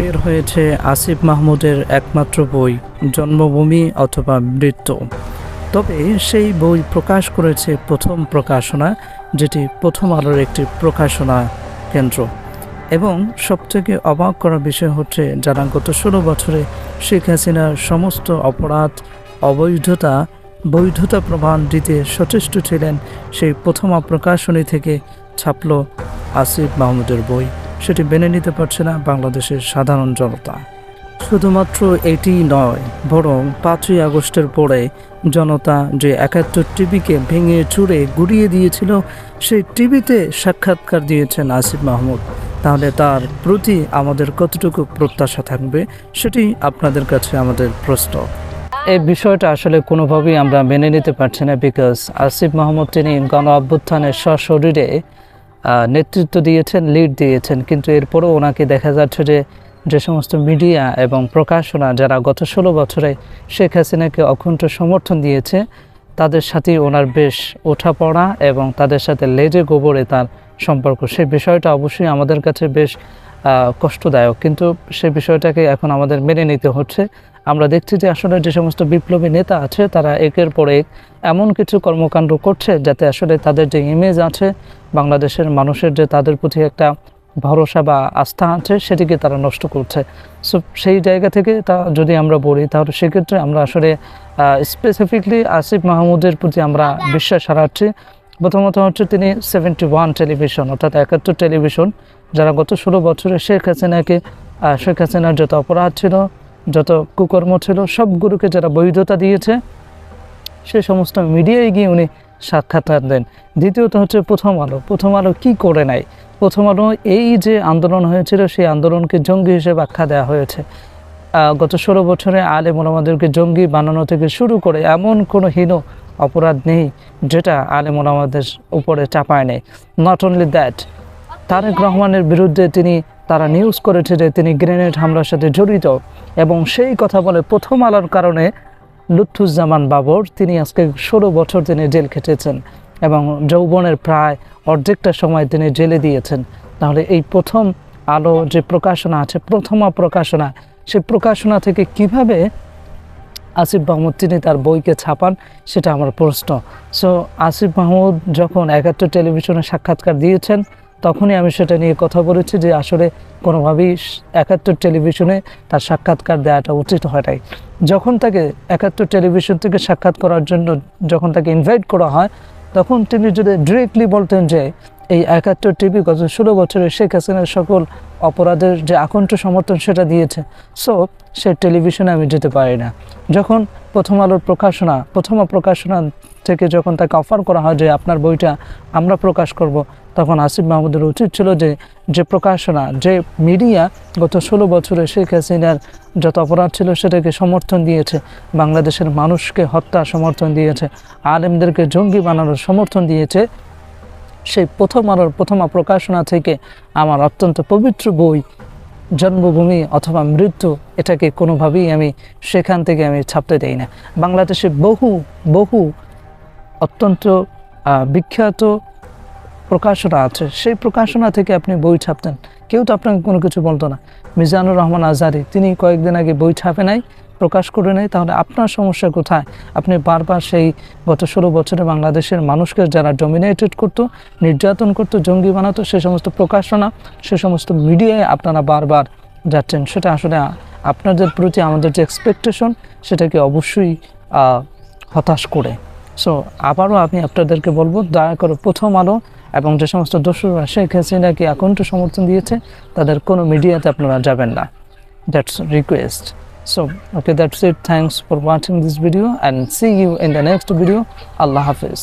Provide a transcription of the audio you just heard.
বের হয়েছে আসিফ মাহমুদের একমাত্র বই, জন্মভূমি অথবা মৃত্যু। তবে সেই বই প্রকাশ করেছে প্রথম প্রকাশনা, যেটি প্রথম আলোর একটি প্রকাশনা কেন্দ্র। এবং সবথেকে অবাক করা বিষয় হচ্ছে, যারা গত ষোলো বছরে শেখ হাসিনার সমস্ত অপরাধ, অবৈধতা, বৈধতা প্রমাণ দিতে সচেষ্ট ছিলেন, সেই প্রথম প্রকাশনী থেকে ছাপল আসিফ মাহমুদের বই। সেটি মেনে নিতে পারছে না বাংলাদেশের সাধারণ জনতা। শুধুমাত্র এটি নয়, বরং পাঁচই আগস্টের পরে জনতা যে একাত্তর টিভিকে ভেঙে চুড়ে গুড়িয়ে দিয়েছিল, সেই টিভিতে সাক্ষাৎকার দিয়েছেন আসিফ মাহমুদ। তাহলে তার প্রতি আমাদের কতটুকু প্রত্যাশা থাকবে, সেটি আপনাদের কাছে আমাদের প্রশ্ন। এই বিষয়টা আসলে কোনোভাবেই আমরা মেনে নিতে পারছি না বিকজ আসিফ মাহমুদ তিনি গণ অভ্যুত্থানের সশরীরে নেতৃত্ব দিয়েছেন লিড দিয়েছেন, কিন্তু এরপরও ওনাকে দেখা যাচ্ছে যে যে সমস্ত মিডিয়া এবং প্রকাশনা যারা গত ষোলো বছরে শেখ হাসিনাকে অকুণ্ঠ সমর্থন দিয়েছে, তাদের সাথে ওনার বেশ ওঠাপড়া এবং তাদের সাথে লেজে গোবরে তার সম্পর্ক। সেই বিষয়টা অবশ্যই আমাদের কাছে বেশ কষ্টদায়ক। কিন্তু সে বিষয়টাকে এখন আমাদের মেনে নিতে হচ্ছে। আমরা দেখছি যে আসলে যে সমস্ত বিপ্লবী নেতা আছে, তারা একের পর এক এমন কিছু কর্মকাণ্ড করছে যাতে আসলে তাদের যে ইমেজ আছে, বাংলাদেশের মানুষের যে তাদের প্রতি একটা ভরসা বা আস্থা আছে, সেটিকে তারা নষ্ট করছে। সো সেই জায়গা থেকে তা যদি আমরা বলি, তাহলে সেক্ষেত্রে আমরা আসলে স্পেসিফিকলি আসিফ মাহমুদের প্রতি আমরা বিশ্বাস হারাচ্ছি। প্রথমত হচ্ছে তিনি সেভেন্টি ওয়ান টেলিভিশন অর্থাৎ একাত্তর টেলিভিশন যারা গত ষোলো বছরে শেখ হাসিনাকে শেখ হাসিনার যত অপরাধ ছিল, যত কুকর্ম ছিল সবগুলোকে যারা বৈধতা দিয়েছে, সে সমস্ত মিডিয়ায় গিয়ে উনি সাক্ষাৎকার দেন। দ্বিতীয়ত হচ্ছে প্রথম আলো। প্রথম আলো কি করে নাই? প্রথম আলো এই যে আন্দোলন হয়েছিল, সেই আন্দোলনকে জঙ্গি হিসেবে আখ্যা দেওয়া হয়েছে। গত ষোলো বছরে আলে মোলামাদেরকে জঙ্গি বানানো থেকে শুরু করে এমন কোনো হীন অপরাধ নেই, যেটা আলে মোলামাদের উপরে চাপায় নেই নট অনলি দ্যাট তারেক রহমানের বিরুদ্ধে তিনি তারা নিউজ করেছে যে তিনি গ্রেনেড হামলার সাথে জড়িত এবং সেই কথা বলে প্রথম আলোর কারণে লুৎফুজ্জামান বাবর তিনি আজকে ষোলো বছর তিনি জেল খেটেছেন এবং যৌবনের প্রায় অর্ধেকটা সময় তিনি জেলে দিয়েছেন। তাহলে এই প্রথম আলো যে প্রকাশনা আছে, প্রথমা প্রকাশনা সে প্রকাশনা থেকে কীভাবে আসিফ মাহমুদ তিনি তার বইকে ছাপান, সেটা আমার প্রশ্ন। সো আসিফ মাহমুদ যখন একাত্তর টেলিভিশনে সাক্ষাৎকার দিয়েছেন তখনই আমি সেটা নিয়ে কথা বলেছি যে আসলে কোনোভাবেই একাত্তর টেলিভিশনে তার সাক্ষাৎকার দেওয়াটা উচিত হয় নাই। যখন তাকে একাত্তর টেলিভিশন থেকে সাক্ষাৎ করার জন্য যখন তাকে ইনভাইট করা হয়, তখন তিনি যদি ডিরেক্টলি বলতেন যে এই একাত্তর টিভি গত ষোলো বছরে শেখ হাসিনার সকল অপরাধের যে আকণ্ঠ সমর্থন সেটা দিয়েছে সো সে টেলিভিশনে আমি যেতে পারি না। যখন প্রথম আলোর প্রকাশনা, প্রথম প্রকাশনা থেকে যখন তাকে অফার করা হয় যে আপনার বইটা আমরা প্রকাশ করব, তখন আসিফ মাহমুদের উচিত ছিল যে যে প্রকাশনা, যে মিডিয়া গত ষোলো বছরে শেখ হাসিনার যত অপরাধ ছিল সেটাকে সমর্থন দিয়েছে, বাংলাদেশের মানুষকে হত্যা সমর্থন দিয়েছে, আলেমদেরকে জঙ্গি বানানোর সমর্থন দিয়েছে, সেই প্রথম আলোর প্রথমা প্রকাশনা থেকে আমার অত্যন্ত পবিত্র বই, জন্মভূমি অথবা মৃত্যু, এটাকে কোনোভাবেই আমি সেখান থেকে আমি ছাপতে দেই না। বাংলাদেশে বহু বহু অত্যন্ত বিখ্যাত প্রকাশনা আছে। সেই প্রকাশনা থেকে আপনি বই ছাপতেন। কেউ তো আপনাকে কোনো কিছু বলতো না। মিজানুর রহমান আজারি তিনি কয়েকদিন আগে বই ছাপে নাই, প্রকাশ করে নেই, তাহলে আপনার সমস্যা কোথায়? আপনি বারবার সেই গত ষোলো বছরে বাংলাদেশের মানুষকে যারা ডমিনেটেড করতো, নির্যাতন করতো, জঙ্গি বানাতো, সে সমস্ত প্রকাশনা, সে সমস্ত মিডিয়ায় আপনারা বারবার যাচ্ছেন। সেটা আসলে আপনাদের প্রতি আমাদের যে এক্সপেকটেশন সেটাকে অবশ্যই হতাশ করে। সো আবারও আমি আপনাদেরকে বলব, দয়া করে প্রথম আলো এবং যে সমস্ত দর্শকরা শেখ হাসিনাকে আকণ্ঠ সমর্থন দিয়েছে, তাদের কোনো মিডিয়াতে আপনারা যাবেন না। That's request so okay that's it thanks for watching this video and see you in the next video Allah Hafiz.